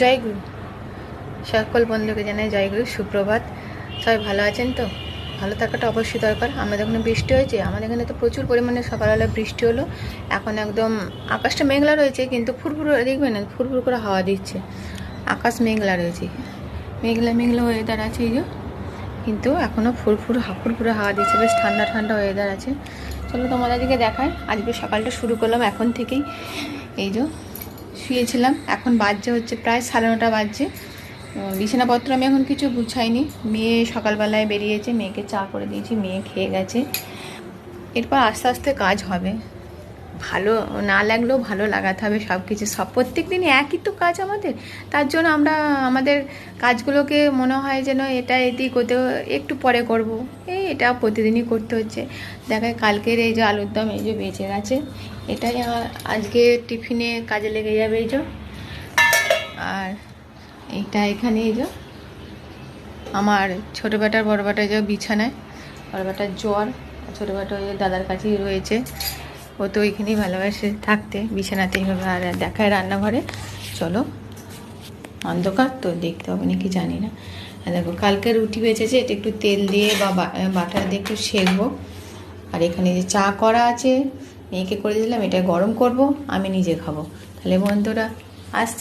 জয়গুরু। সকল বন্ধুকে জানাই জয়গুরু, সুপ্রভাত। সবাই ভালো আছেন তো? ভালো থাকাটা অবশ্যই দরকার। আমাদের এখানে বৃষ্টি হয়েছে, আমাদের এখানে তো প্রচুর পরিমাণে সকালবেলা বৃষ্টি হলো। এখন একদম আকাশটা মেঘলা রয়েছে, কিন্তু ফুরফুর দেখবেন না, ফুরফুর করে হাওয়া দিচ্ছে। আকাশ মেঘলা রয়েছে। মেঘলা মেঘলা ওয়েদার আছে এই যে। কিন্তু এখনও ফুরফুর, ফুরফুরে হাওয়া দিচ্ছে, বেশ ঠান্ডা ঠান্ডা ওয়েদার আছে। চলো তোমাদের দিকে দেখায় আজকে সকালটা শুরু করলাম এখন থেকেই। এই যে। শুয়েছিলাম। এখন বাজছে হচ্ছে প্রায় সাড়ে নটা বাজছে। বিছানাপত্র আমি এখন কিছু গুছাইনি। মেয়ে সকালবেলায় বেরিয়েছে, মেয়েকে চা করে দিয়েছি, মেয়ে খেয়ে গেছে। এরপর আস্তে আস্তে কাজ হবে। ভালো, না লাগলেও ভালো লাগাতে হবে সব কিছু সব প্রত্যেক দিনই একই তো কাজ আমাদের। তার জন্য আমরা আমাদের কাজগুলোকে মনে হয় যেন এটা এদিক ওতেও একটু পরে করব। এই এটা প্রতিদিনই করতে হচ্ছে। দেখায় কালকের এই যে আলুর দম, এই যে বেঁচে গেছে, এটাই আমার আজকে টিফিনে কাজে লেগে যাবে এই যে। আর এইটা এখানে এই যে, আমার ছোটো বেটার, বড় বেটা যে বিছানায়, বড় বেটার জ্বর ছোটো বেটা ওই দাদার কাছেই রয়েছে। ও তো ওইখানেই ভালোবাসে থাকতে, বিছানাতে এইভাবে আর দেখায় রান্নাঘরে। চলো, অন্ধকার তো দেখতে হবে নাকি জানি না। দেখো, কালকে রুটি বেঁচেছে, এটা একটু তেল দিয়ে বা- বাটার দিয়ে একটু সেকবো। আর এখানে যে চা করা আছে, মেয়েকে করে দিলাম, এটা গরম করব, আমি নিজে খাব। তাহলে বন্ধুরা, আসছে।